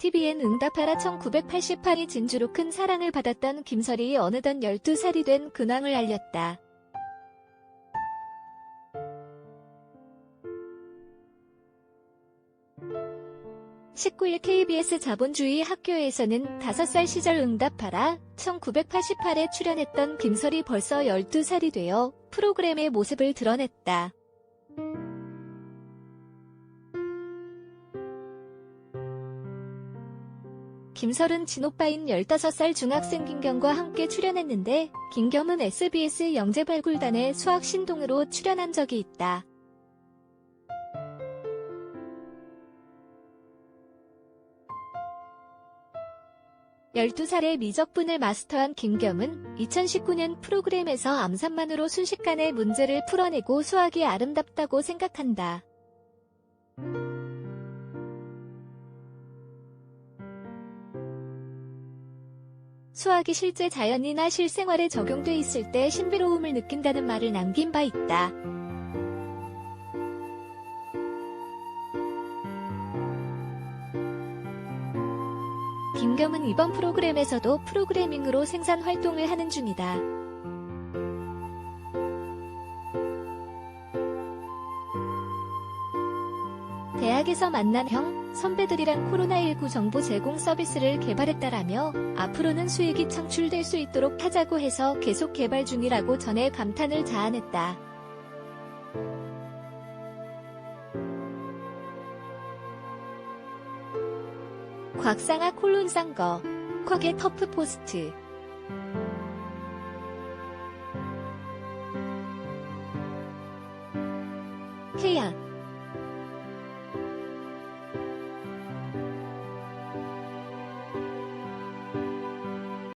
TVN 응답하라 1988이 진주로 큰 사랑을 받았던 김설이 어느덧 12살이 된 근황을 알렸다. (19일) KBS 자본주의 학교에서는 5살 시절 응답하라 1988에 출연했던 김설이 벌써 12살이 되어 프로그램의 모습을 드러냈다. 김설은 친오빠인 15살 중학생 김겸과 함께 출연했는데 김겸은 SBS 영재발굴단의 수학 신동으로 출연한 적이 있다. 열두 살의 미적분을 마스터한 김겸은 2019년 프로그램에서 암산만으로 순식간에 문제를 풀어내고 수학이 아름답다고 생각한다. 수학이 실제 자연이나 실생활에 적용돼 있을 때 신비로움을 느낀다는 말을 남긴 바 있다. 김겸은 이번 프로그램에서도 프로그래밍으로 생산 활동을 하는 중이다. 대학에서 만난 형, 선배들이랑 코로나19 정보 제공 서비스를 개발했다라며 앞으로는 수익이 창출될 수 있도록 하자고 해서 계속 개발 중이라고 전해 감탄을 자아냈다. 곽상아 콜론상거, 콱의 터프 포스트. 해야